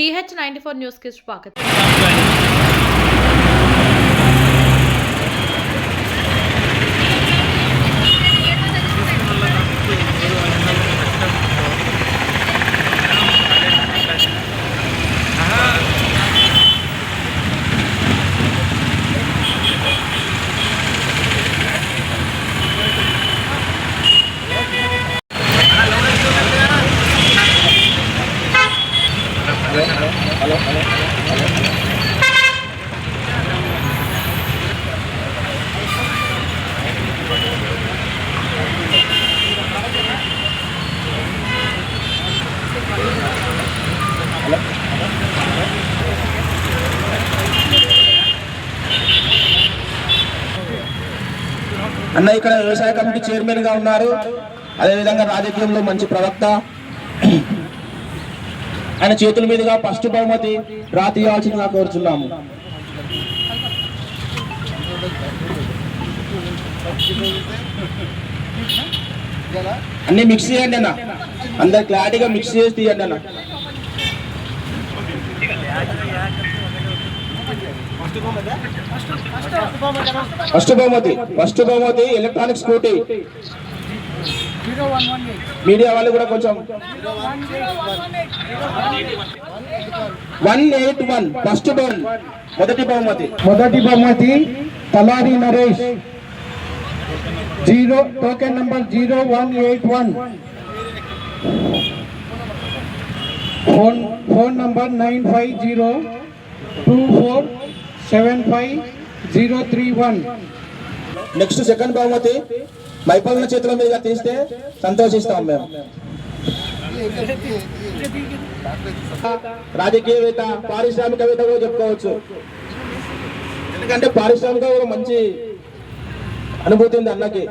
TH ninety four న్యూస్కి స్వాగతం అన్న ఇక్కడ వ్యవసాయ కమిటీ చైర్మన్గా ఉన్నారు. అదేవిధంగా రాజకీయంలో మంచి ప్రవక్త. ఆయన చేతుల మీదుగా ఫస్ట్ బహుమతి డ్రా తీయాల్సిందిగా కోరుచున్నాము. అన్ని మిక్స్ చేయండి అన్న. అందరు క్లారిటీగా మిక్స్ చేసి తీయండి అన్న. ఫస్ట్ బహుమతి ఫస్ట్ బహుమతి ఎలక్ట్రానిక్ స్కూటీ మీడియా వాళ్ళు కూడా కొంచెం. వన్ ఎయిట్ వన్ ఫస్ట్ బహుమతి మొదటి బహుమతి. మొదటి బహుమతి Talari Naresh. Zero token number zero one eight one. Phone phone number nine five zero two four seven five zero three one. Next second బహుమతి మైపల్న చేతుల మీదుగా తీస్తే సంతోషిస్తాం మేము. రాజకీయవేత్త పారిశ్రామికవేత్త కూడా చెప్పుకోవచ్చు. ఎందుకంటే పారిశ్రామిక ఒక మంచి అనుభూతి ఉంది అన్నకి.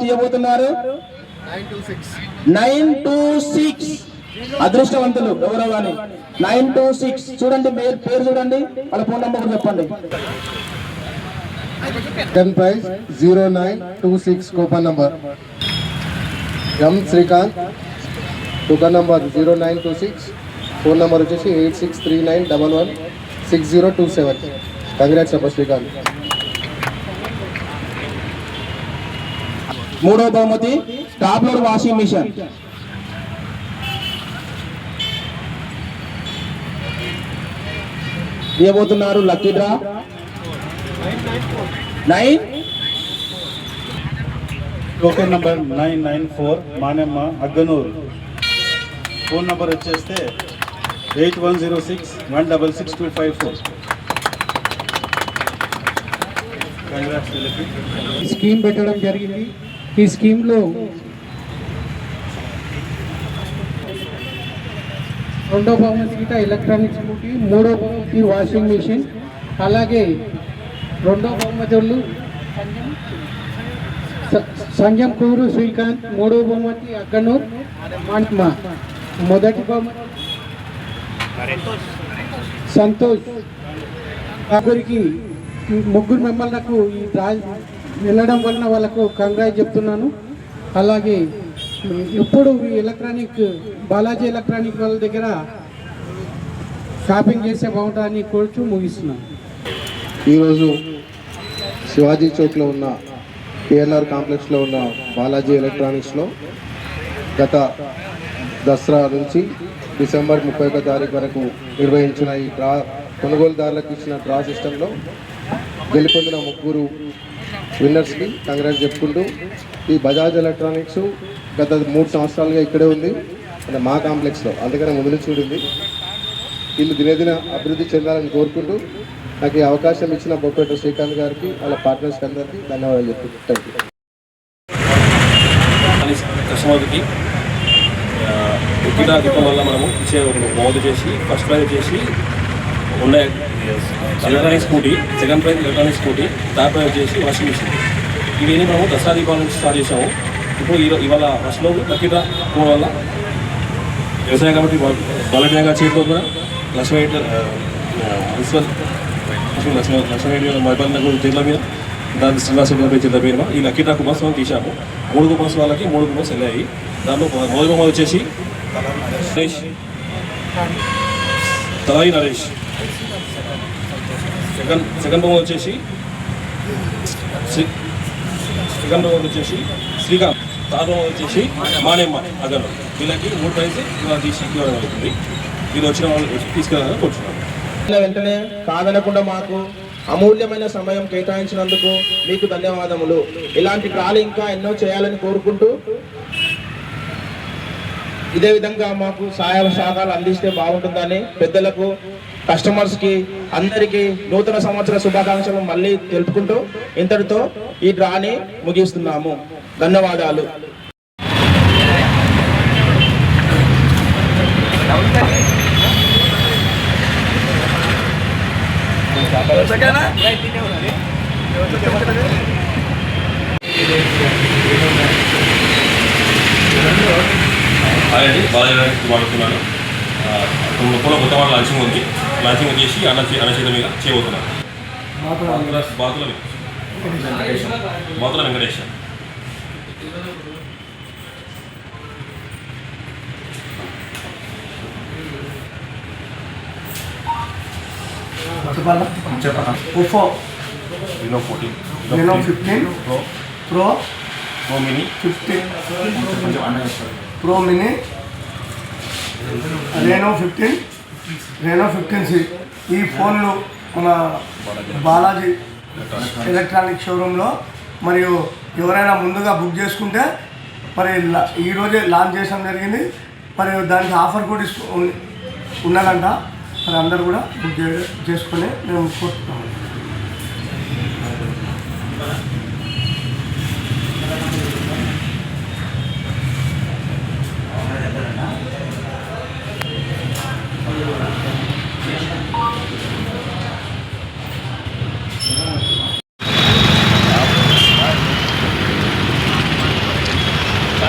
తీయబోతున్నారు. Nine two six. అదృష్టవంతులు ఎవరో కానీ నైన్ టూ సిక్స్. చూడండి పేరు పేరు చూడండి. వాళ్ళ ఫోన్ నెంబర్ చెప్పండి. Ten prize zero nine two six coupon number M Srikanth coupon number zero nine two six phone number వచ్చేసి eight six three nine double one six zero two seven congrats అబ్బా శ్రీకాంత్ మూడో బహుమతి top loader washing machine. ఇవ్వబోతున్నారు. Lucky draw nine token number nine nine four Manamma Agganuru phone number వచ్చేస్తే eight one zero six one double six two five four scheme పెట్టడం జరిగింది. ఈ స్కీమ్లో రెండో భవనం సీట ఎలక్ట్రానిక్ స్కూటీ మూడో బహుమతి వాషింగ్ మిషన్ అలాగే రెండో బహుమతులు సంజం కూరు శ్రీకాంత్ మూడో బహుమతి అగ్గనూర్ మాన్మ మొదటి బహుమతి సంతోష్. ముగ్గురికి ముగ్గురు ముగ్గురు మెంబర్లకు ఈ వెళ్ళడం వలన వాళ్ళకు కంగ్రాట్ చెప్తున్నాను. అలాగే ఎప్పుడు ఈ ఎలక్ట్రానిక్ బాలాజీ ఎలక్ట్రానిక్ వాళ్ళ దగ్గర షాపింగ్ చేస్తే బాగుంటుందని కోరుచు ముగిస్తున్నాను ఈరోజు శివాజీ చౌక్లో ఉన్న కేఎల్ఆర్ కాంప్లెక్స్లో ఉన్న బాలాజీ ఎలక్ట్రానిక్స్లో గత దసరా నుంచి డిసెంబర్ ముప్పై ఒక తారీఖు వరకు నిర్వహించిన ఈ డ్రా కొనుగోలుదారులకు ఇచ్చిన డ్రా సిస్టంలో గెలుపొందిన ముగ్గురు విన్నర్స్కి కంగ్రాట్స్ చెప్పుకుంటూ ఈ బజాజ్ ఎలక్ట్రానిక్స్ గత మూడు సంవత్సరాలుగా ఇక్కడే ఉంది. అంటే మా కాంప్లెక్స్లో. అందుకనే ముందు నుంచి కూడా వీళ్ళు దినదిన అభివృద్ధి చెందాలని కోరుకుంటూ నాకు ఈ అవకాశం ఇచ్చిన బొప్పేట శ్రీకాంత్ గారికి వాళ్ళ పార్ట్నర్స్కి అందరికీ ధన్యవాదాలు చెప్తున్నాను థ్యాంక్ యూ వల్ల మనము ఇచ్చే ఒక చేసి ఫస్ట్ ప్రైజ్ చేసి ఉండే electronic scooty second prize electronic scooty third prize చేసి వాషింగ్ మిషన్. ఇవన్నీ మనము దసరా దీపావళి నుంచి స్టార్ట్ చేసాము. ఇప్పుడు ఈరో- ఇవాళ ఫస్ట్లో లక్కీ పోవడం వల్ల వ్యవసాయ కాబట్టి బలమేగా గారి చేతిలో కూడా లక్ష్మీ లక్ష్మీ లక్ష్మీ లక్ష్మీ చేతుల మీద? దాని శ్రీనివాస గారి చేతుల మీద. ఈ లక్కీ డ్రా కుమార్స్ తీసాము మూడు కుమార్స్ వాళ్ళకి మూడు కుమార్స్ వెళ్ళాయి దాంట్లో మొదటి బొమ్మ వచ్చేసి తలాయి నరేష్. సెకండ్ సెకండ్ బొమ్మ వచ్చేసి శ్రీ- సెకండ్ బొమ్మ వచ్చేసి శ్రీకాంత్. థర్డ్ వచ్చేసి మానేమ్మ అగన్ వీళ్ళకి మూడు ప్రైజ్ తీసి ఇవ్వడం అవుతుంది. మీరు వచ్చిన వాళ్ళు తీసుకెళ్ళాలని కోరుచున్నాను వెంటనే కాదనకుండా మాకు అమూల్యమైన సమయం కేటాయించినందుకు మీకు ధన్యవాదములు. ఇలాంటి ట్రాలీ ఇంకా ఎన్నో చేయాలని కోరుకుంటూ ఇదే విధంగా మాకు సహాయ సహకారాలు అందిస్తే బాగుంటుందని పెద్దలకు కస్టమర్స్కి అందరికీ నూతన సంవత్సర శుభాకాంక్షలు మళ్ళీ తెలుపుకుంటూ ఇంతటితో ఈ డ్రాని ముగిస్తున్నాము. ధన్యవాదాలు. అలాగే బాలాజీ వాడుతున్నాను లోపల కొత్త వాళ్ళ లాంచింగ్ ఉంది లాంచింగ్ వచ్చేసి అన్న చే- అన్న చేత మీద చేయబోతున్నాను. Bathula Bathula Venkatesh. Bathula Venkatesh Oppo Reno fourteen Reno fifteen pro pro pro mini fifteen pro mini Reno fifteen Reno fifteen C ఈ ఫోన్లు మన బాలాజీ ఎలక్ట్రానిక్ షోరూంలో మరియు ఎవరైనా ముందుగా బుక్ చేసుకుంటే మరి లా- ఈరోజే లాంచ్ చేయడం జరిగింది. మరి దానికి ఆఫర్ కూడా ఉన్నదంట. మరి అందరు కూడా బుక్ చే- చేసుకొని మేము కోరుతున్నాము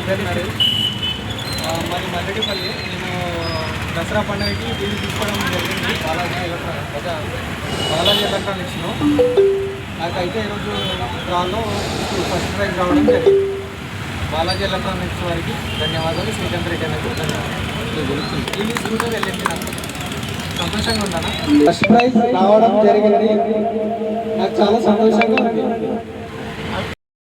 నమస్కారం మరి మల్లెడిపల్లి నేను దసరా పండుగకి టీవీ తీసుకోవడం జరిగింది. బాలాజీ ఎలక్ట్రానిక్ బజార్ బాలాజీ ఎలక్ట్రానిక్స్లో. నాకైతే ఈరోజు డ్రాలో ఫస్ట్ ప్రైజ్ రావడం జరిగింది. బాలాజీ ఎలక్ట్రానిక్స్ వారికి ధన్యవాదాలు. శ్రీకాంత్ రెడ్డి అనేది ధన్యవాదాలు టీవీ స్కూటర్ వెళ్ళింది నాకు. సంతోషంగా ఉన్నాను? ఫస్ట్ ప్రైజ్ రావడం జరిగింది. నాకు చాలా సంతోషంగా ఉంది.